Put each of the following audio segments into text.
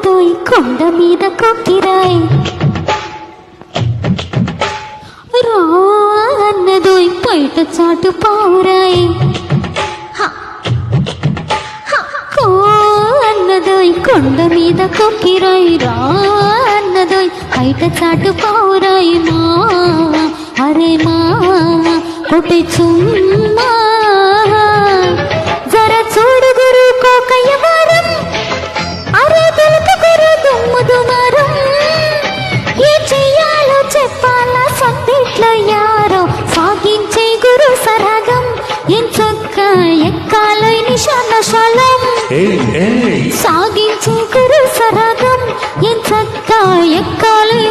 అన్నదోయ్ కొండ మీద కొక్కిరాయి. రా అన్నదోయ్ బయట చాటు పావురాయి. కో అన్నదోయ్ కొండ మీద కొక్కిరాయి. రా అన్నదోయ్ బయట చాటు పావురాయి మా. అరే మా కొట్టి చుమ్మా. సాగించే గురు సరాగం ఎంచక్క ఎక్కాలి?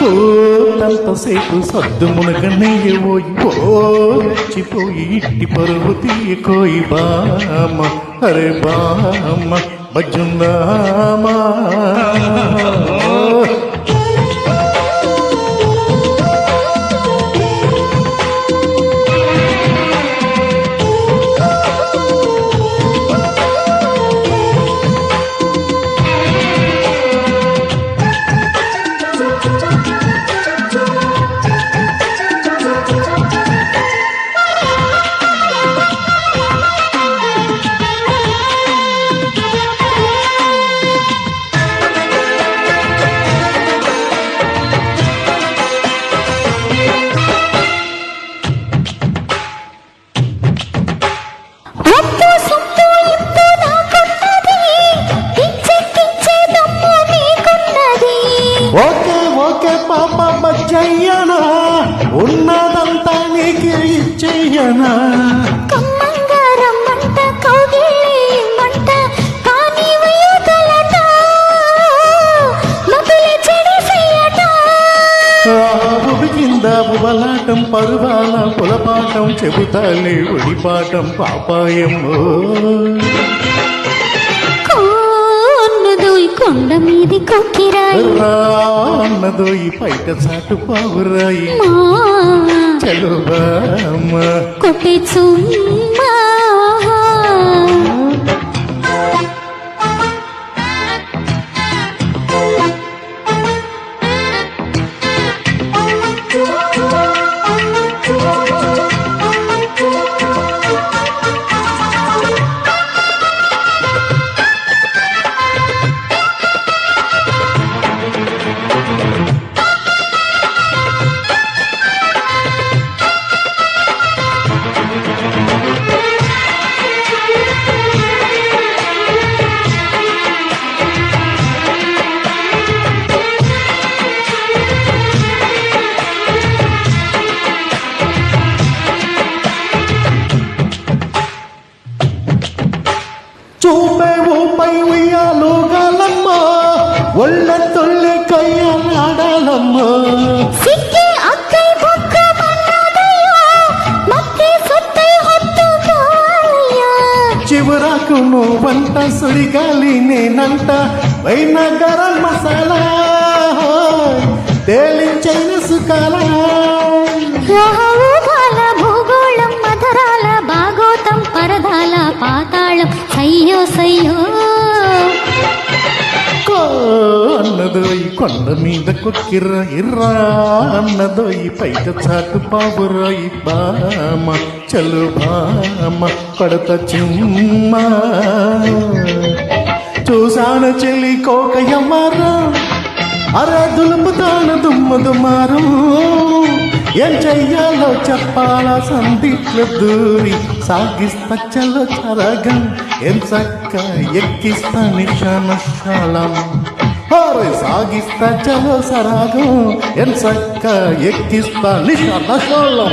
కోటంతసేపు సద్దు మునగనేయబోయి పోచిపోయి ఇట్టి పరుగు తీయకోయి బామ. అరే బామ బజ్జుందామా కింద బుబలాటం పరువాల పులపాటం చెబుతాలే ఒడిపాటం పాపాయం కోన్నదు ఈ కొండ మీది కొక్కిరాయి. అన్నదో ఈ పైట చాటు పావురాయి. మా చలుబామ కొట్టి చుమ్మా చూపే ఊపై ఉయ్యాలు గాలమ్మ. ఒళ్ళ తొల్లి కయ్యాడాలమ్మ చివరకు నువ్వంట సుడిగాలి నేనంట. పైన గరం మసాలా తేలించైన సుఖాలా కొండ మీద కొక్కిర్ర ఇర్రా అన్నదో ఈ పైట చాటు పావురాయి బామ. చలు బామ పడత చిమ్మ. చూసాను చెల్లి కోకయ్యమ్మారా అరే దులుపుతాను దుమ్మ దుమారం ఏం చెయ్యాలో చెప్పాలా సందిట్లు దూరి. సాగిస్తా చలో చరగం ఏం చక్క ఎక్కిస్తా నిశానశాలం అరే సాగిస్తా చలో సరాగం ఏం చక్క ఎక్కిస్తా నిశానశాలం